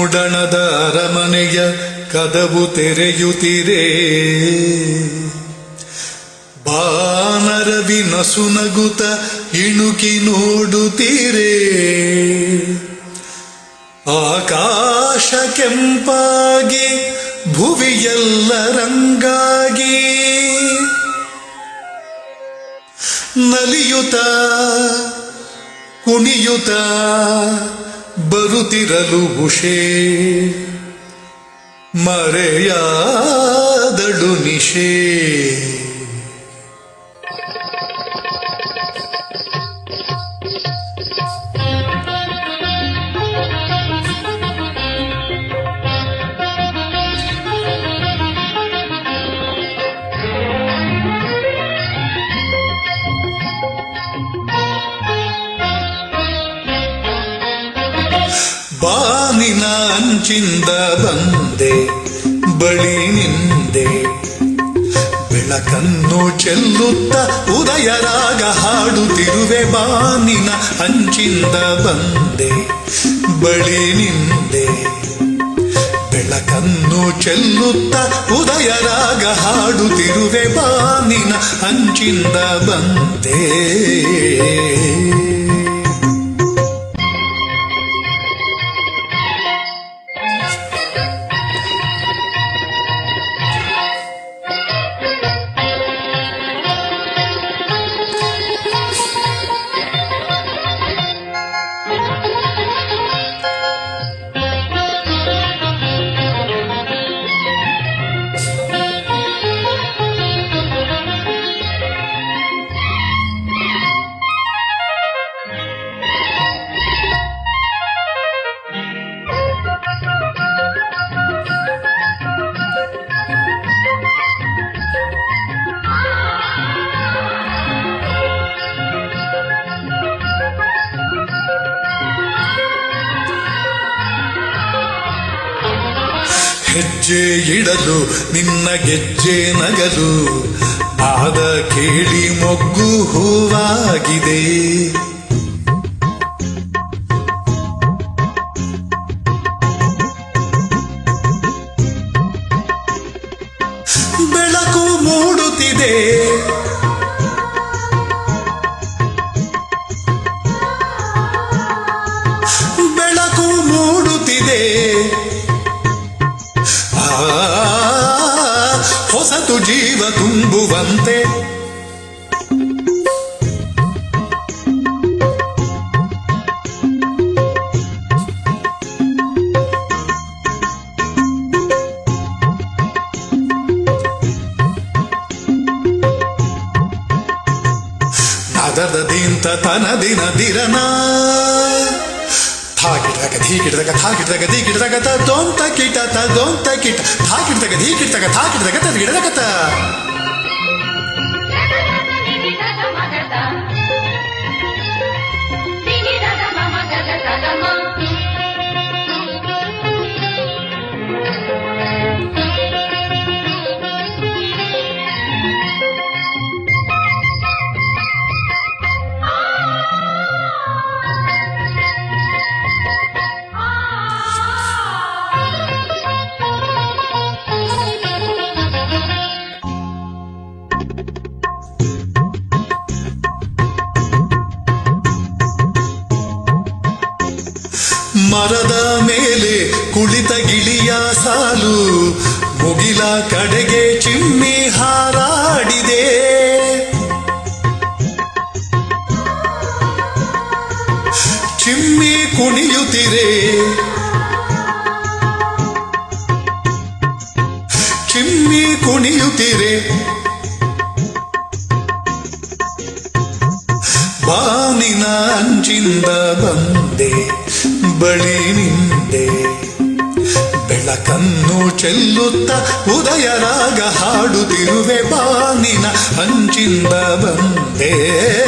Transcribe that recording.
ಮೂಡಣದ ಅರಮನೆಯ ಕದವು ತೆರೆಯುತ್ತಿರೆ ಬಾನರವಿ ನಸುನಗುತ ಇಣುಕಿ ನೋಡುತ್ತೀರೆ. ಆಕಾಶ ಕೆಂಪಾಗಿ ಭುವಿಯೆಲ್ಲ ರಂಗಾಗಿ. ನಲಿಯುತ ಕುಣಿಯುತ ಬರುತ್ತಿರಲು ಉಷೇ. ಮರೆಯಾದಡು ನಿಶೆ ಬಾನಿನ ಅಂಚಿಂದ ಬಂದೆ, ಬಳಿ ನಿಂದೆ. ಬೆಳಕನ್ನು ಚೆಲ್ಲುತ್ತ ಉದಯರಾಗ ಹಾಡುತ್ತಿರುವೆ ಬಾನಿನ ಅಂಚಿಂದ ಬಂದೆ, ಬಳಿ ನಿಂದೆ. ಬೆಳಕನ್ನು ಚೆಲ್ಲುತ್ತ ಉದಯರಾಗ ಹಾಡುತ್ತಿರುವೆ ಬಾನಿನ ಅಂಚಿಂದ ಬಂದೆ. ಹೆಜ್ಜೆ ಇಡಲು ನಿನ್ನ ಗೆಜ್ಜೆ ನಗಲು. ಆದ ಕೇಳಿ ಮೊಗ್ಗು ಹೂವಾಗಿದೆ. ಬೆಳಕು ಮೂಡುತ್ತಿದೆ. ಬೆಳಕು ಮೂಡುತ್ತಿದೆ. ಹೊಸತು ಜೀವ ತುಂಬುವಂತೆ ಅದದ ದಿಂತ ತನದಿನ ದಿರನ ಥಾಕಿಡ್ದಾಗ ಧೀಕಿಡ್ದಾಗ ಥಾಕಿಡ್ದಾಗ ಧೀಕಿಡ್ದಾಗ ತ ದೊಂತ ಕಿಟ ತ ದೊಂತ ಕೀಟ ಥಾಕಿಡ್ದಾಗ ಧೀಕಿಡ್ದಾಗ ಥಾಕಿಡ್ದಾಗ ತ ಗಿಡದಾಗ ತ ಮರದ ಮೇಲೆ ಕುಳಿತ ಗಿಳಿಯ ಸಾಲು ಮುಗಿಲ ಕಡೆಗೆ ಚಿಮ್ಮಿ ಹಾರಾಡಿದೆ. ಚಿಮ್ಮಿ ಕುಣಿಯುತ್ತಿರೆ? ಚಿಮ್ಮಿ ಕುಣಿಯುತ್ತಿರೆ? ಬಾನಿನ ಅಂಚಿಂದ ಬಂದೆ. ಬಳಿ ನಿಂದೆ. ಬೆಳಕನ್ನು ಚೆಲ್ಲುತ್ತ ಉದಯರಾಗ ಹಾಡುತ್ತಿರುವೆ ಬಾನಿನ ಅಂಚಿಂದ ಬಂದೆ.